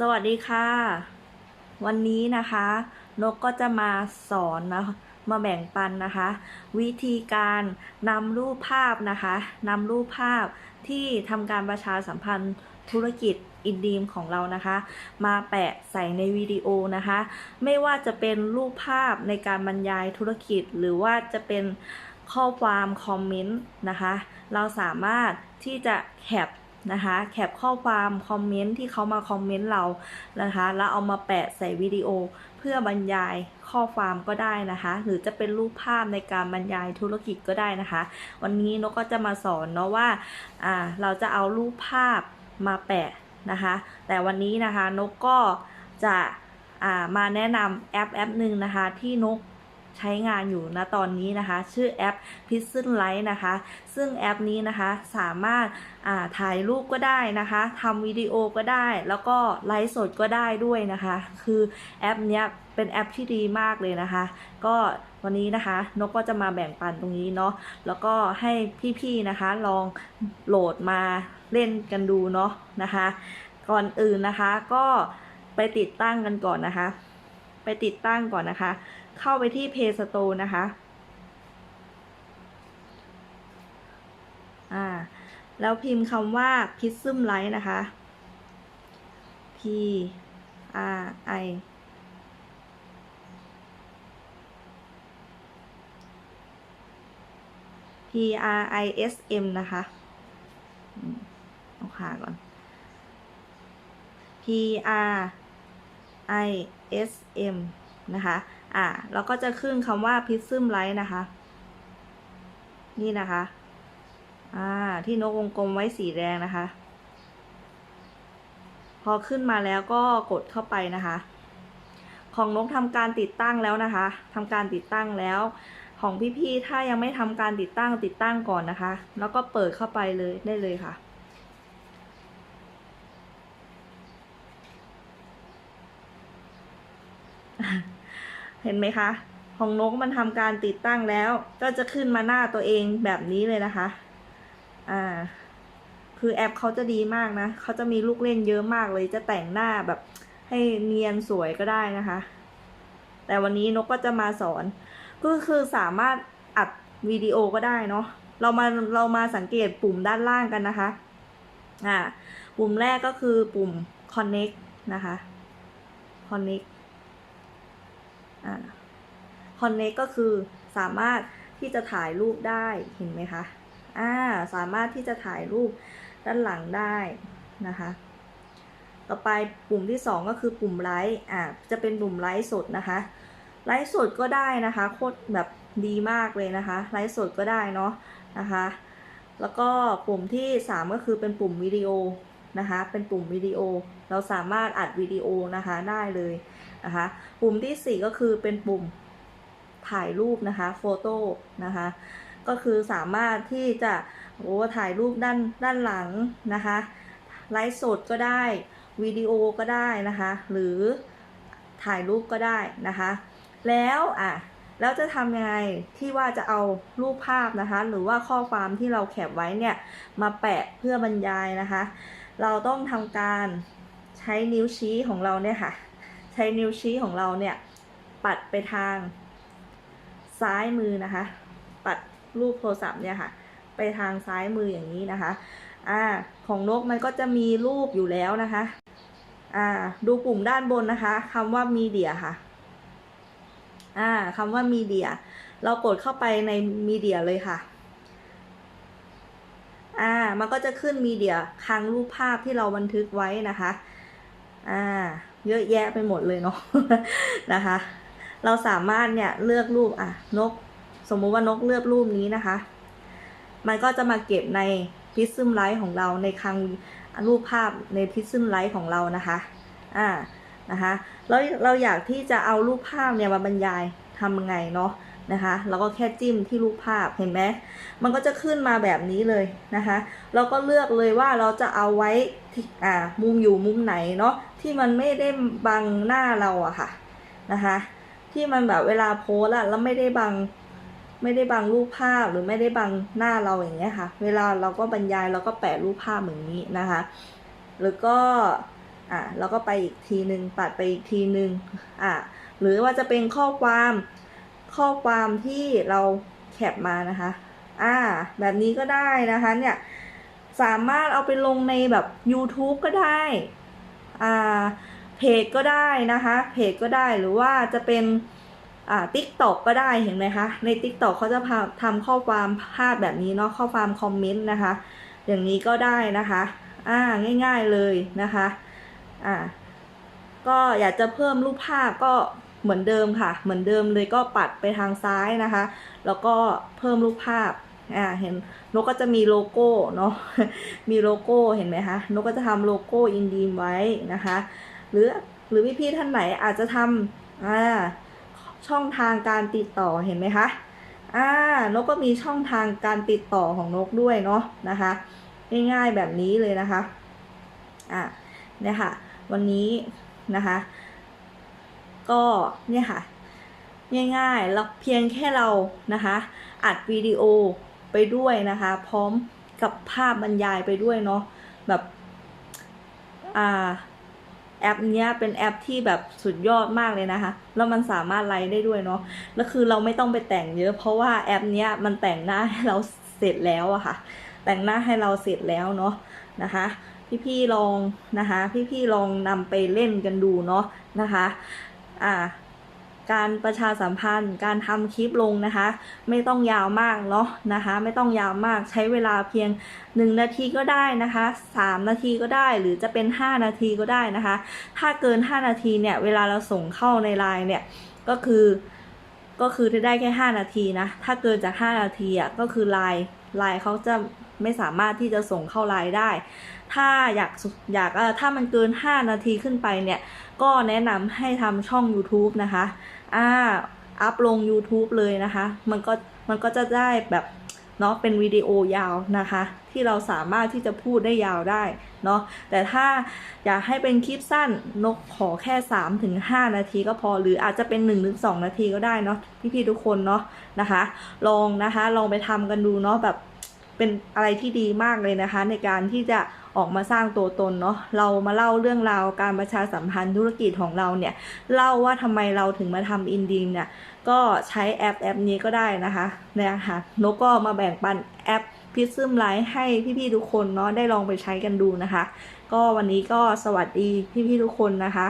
สวัสดีค่ะ วันนี้นะคะ นกก็จะมาสอนนะมาแบ่งปันนะคะ วิธีการนำรูปภาพนะคะนำรูปภาพที่ทำการประชาสัมพันธ์ธุรกิจอินดีมของเรานะคะ มาแปะใส่ในวิดีโอนะคะ ไม่ว่าจะเป็นรูปภาพในการบรรยายธุรกิจ หรือว่าจะเป็นข้อความคอมเมนต์นะคะ เราสามารถที่จะแคป นะคะแคปข้อความคอมเมนต์ที่เขามาคอมเมนต์เรานะคะ แล้วเอามาแปะใส่วิดีโอเพื่อบรรยายข้อความก็ได้นะคะ หรือจะเป็นรูปภาพในการบรรยายธุรกิจก็ได้นะคะ วันนี้นกก็จะมาสอนเนาะว่าอ่าเราจะเอารูปภาพมาแปะนะคะ แต่วันนี้นะคะนกก็จะอ่ามาแนะนำแอปแอปหนึ่งนะคะที่นก ใช้งานอยู่นะตอนนี้นะคะ ชื่อแอป p i x e l Light นะคะ ซึ่งแอปนี้นะคะสามารถาถ่ายรูปก็ได้นะคะทำวิดีโอก็ได้ แล้วก็ไลฟ์สดก็ได้ด้วยนะคะ คือแอปเนี้ยเป็นแอปที่ดีมากเลยนะคะ ก็วันนี้นะคะนกก็จะมาแบ่งปันตรงนี้เนาะแล้วก็ให้พี่ๆนะคะลองโหลดมาเล่นกันดูเนาะนะคะ ก่อนอื่นนะคะก็ไปติดตั้งกันก่อนนะคะ ไปติดตั้งก่อนนะคะ เข้าไปที่ Play Store นะคะ อ่า แล้วพิมพ์คำว่า Prism Light นะคะ P R I P R I S M นะคะอืมเอาขาก่อน P R I S M นะคะ อ่าแล้วก็จะขึ้นคำว่า Prism Light นะคะ นี่นะคะ อ่า ที่นกวงกลมไว้สีแดงนะคะ พอขึ้นมาแล้วก็กดเข้าไปนะคะ ของนกทำการติดตั้งแล้วนะคะทำการติดตั้งแล้ว ของพี่ๆถ้ายังไม่ทำการติดตั้งติดตั้งก่อนนะคะ แล้วก็เปิดเข้าไปเลยได้เลยค่ะ เห็นไหมคะ ของนกมันทำการติดตั้งแล้ว ก็จะขึ้นมาหน้าตัวเองแบบนี้เลยนะคะ อ่า คือแอปเขาจะดีมากนะ เขาจะมีลูกเล่นเยอะมากเลย จะแต่งหน้าแบบให้เนียนสวยก็ได้นะคะ แต่วันนี้นกก็จะมาสอน ก็คือสามารถอัดวิดีโอก็ได้เนาะ เรามาเรามาสังเกตปุ่มด้านล่างกันนะคะ อ่า ปุ่มแรกก็คือปุ่ม connect นะคะ connect อ่า connect ก็คือสามารถที่จะถ่ายรูปได้เห็นไหมคะอ่าสามารถที่จะถ่ายรูปด้านหลังได้นะคะต่อไปปุ่มที่สองก็คือปุ่มไลค์อ่าจะเป็นปุ่มไลค์สดนะคะ ไลฟ์สดก็ได้นะคะ โคตรแบบดีมากเลยนะคะ ไลฟ์สดก็ได้เนาะนะคะ แล้วก็ปุ่มที่ 3 ก็คือเป็นปุ่มวิดีโอนะคะ เป็นปุ่มวิดีโอ เราสามารถอัดวิดีโอนะคะได้เลย นะคะ ปุ่มทีสี่ 4 ก็คือเป็นปุ่มถ่ายรูปนะคะโฟโต้นะคะ ก็คือสามารถที่จะโอ้ถ่ายรูปด้านด้านหลังนะคะไลฟ์สดก็ได้วิดีโอก็ได้นะคะ หรือถ่ายรูปก็ได้นะคะ แล้วอะแล้วจะทำยังไงที่ว่าจะเอารูปภาพนะคะ หรือว่าข้อความที่เราแคปไว้เนี่ยมาแปะเพื่อบรรยายนะคะ เราต้องทำการใช้นิ้วชี้ของเราเนี่ยค่ะ ใช้นิ้วชี้ของเราเนี่ย ปัดไปทางซ้ายมือนะคะ ปัดรูปโทรศัพท์เนี่ยค่ะ ไปทางซ้ายมืออย่างนี้นะคะ อ่า ของนกมันก็จะมีรูปอยู่แล้วนะคะ อ่า ดูปุ่มด้านบนนะคะคำว่ามีเดียค่ะ อ่าคำว่ามีเดีย เรากดเข้าไปในมีเดียเลยค่ะอ่า มันก็จะขึ้นมีเดียคลังรูปภาพที่เราบันทึกไว้นะคะ อ่า เยอะแยะไปหมดเลยเนาะนะคะ เราสามารถเนี่ยเลือกรูปอะนก สมมุติว่านกเลือกรูปนี้นะคะ มันก็จะมาเก็บในพิซซึมไลท์ของเราในคลังรูปภาพในพิซซึมไลท์ของเรานะคะอ่านะคะแล้วเราอยากที่จะเอารูปภาพเนี่ยมาบรรยายทำยังไงเนาะนะคะเราก็แค่จิ้มที่รูปภาพเห็นไหมมันก็จะขึ้นมาแบบนี้เลยนะคะ เราก็เลือกเลยว่าเราจะเอาไว้ ที่อ่ามุมอยู่มุมไหนเนาะที่มันไม่ได้บังหน้าเราอะค่ะนะคะ ที่มันแบบเวลาโพสอะแล้วไม่ได้บังไม่ได้บังรูปภาพหรือไม่ได้บังหน้าเราอย่างเงี้ยค่ะ เวลาเราก็บรรยายเราก็แปะรูปภาพเหมือนนี้นะคะ หรือก็อ่าแล้วก็ไปอีกทีหนึ่งปัดไปอีกทีหนึ่งอ่าหรือว่าจะเป็นข้อความข้อความที่เราแคปมานะคะ อ่า แบบนี้ก็ได้นะคะเนี่ย สามารถเอาไปลงในแบบ YouTube ก็ได้อ่าเพจก็ได้นะคะ เพจก็ได้หรือว่าจะเป็นอ่าติ๊กตอกก็ได้เห็นไหมคะ ในติ๊กตอกเขาจะาทำข้อความภาพแบบนี้เนาะข้อความคอมเมนต์นะคะ อย่างนี้ก็ได้นะคะอ่าง่าย ๆเลยนะคะอ่าก็อยากจะเพิ่มรูปภาพก็เหมือนเดิมค่ะ เหมือนเดิมเลยก็ปัดไปทางซ้ายนะคะ แล้วก็เพิ่มรูปภาพ อ่าเห็นนกก็จะมีโลโก้เนาะมีโลโก้เห็นไหมคะนกก็จะทำโลโก้อินดีมไว้นะคะ หรือหรือพี่ๆท่านไหนอาจจะทำอ่าช่องทางการติดต่อเห็นไหมคะอ่านกก็มีช่องทางการติดต่อของนกด้วยเนาะนะคะง่ายๆแบบนี้เลยนะคะอะเนี่ยค่ะ วันนี้นะคะ ก็เนี่ยค่ะ ง่ายๆแล้วเพียงแค่เรานะคะ อัดวิดีโอ ไปด้วยนะคะ พร้อมกับภาพบรรยายไปด้วยเนาะแบบอ่าแอปเนี้ยเป็นแอปที่แบบสุดยอดมากเลยนะคะ แล้วมันสามารถไลฟ์ได้ด้วยเนาะ แล้วคือเราไม่ต้องไปแต่งเยอะ เพราะว่าแอปเนี้ยมันแต่งหน้าให้เราเสร็จแล้วอะค่ะ แต่งหน้าให้เราเสร็จแล้วเนาะนะคะ พี่ๆลองนะคะ พี่ๆลองนำไปเล่นกันดูเนาะนะคะ อ่า การประชาสัมพันธ์ การทำคลิปลงนะคะ ไม่ต้องยาวมากเนาะนะคะ ไม่ต้องยาวมากใช้เวลาเพียง 1 นาทีก็ได้นะคะ 3 นาทีก็ได้หรือจะเป็น 5 นาทีก็ได้นะคะ ถ้าเกิน 5 นาทีเนี่ยเวลาเราส่งเข้าในไลน์เนี่ยก็คือก็คือจะได้แค่ 5 นาทีนะ ถ้าเกินจาก 5 นาทีอะก็คือไลน์ไลน์เขาจะไม่สามารถที่จะส่งเข้าไลน์ได้ ถ้าอยากอยากถ้ามันเกิน 5 นาทีขึ้นไปเนี่ย ก็แนะนำให้ทำช่อง YouTube นะคะ อ่าอัพลง YouTube เลยนะคะ มันก็มันก็จะได้แบบเนาะเป็นวิดีโอยาวนะคะ ที่เราสามารถที่จะพูดได้ยาวได้เนาะแต่ถ้าอยากให้เป็นคลิปสั้นนกขอแค่ 3-5ถึงนาทีก็พอหรืออาจจะเป็น 1-2 นาทีก็ได้เนาะพี่ๆทุกคนเนาะนะคะ ลองนะคะลองไปทำกันดูเนาะแบบเป็นอะไรที่ดีมากเลยนะคะ ในการที่จะ ออกมาสร้างตัวตนเนาะเรามาเล่าเรื่องราวการประชาสัมพันธ์ธุรกิจของเราเนี่ยเล่าว่าทำไมเราถึงมาทำอินดีมเนี่ยก็ใช้แอปแอปนี้ก็ได้นะคะเนี่ยค่ะนกก็มาแบ่งปันแอปพิซซึมไลฟ์ให้พี่ๆทุกคนเนาะได้ลองไปใช้กันดูนะคะ ก็วันนี้ก็สวัสดีพี่ๆทุกคนนะคะ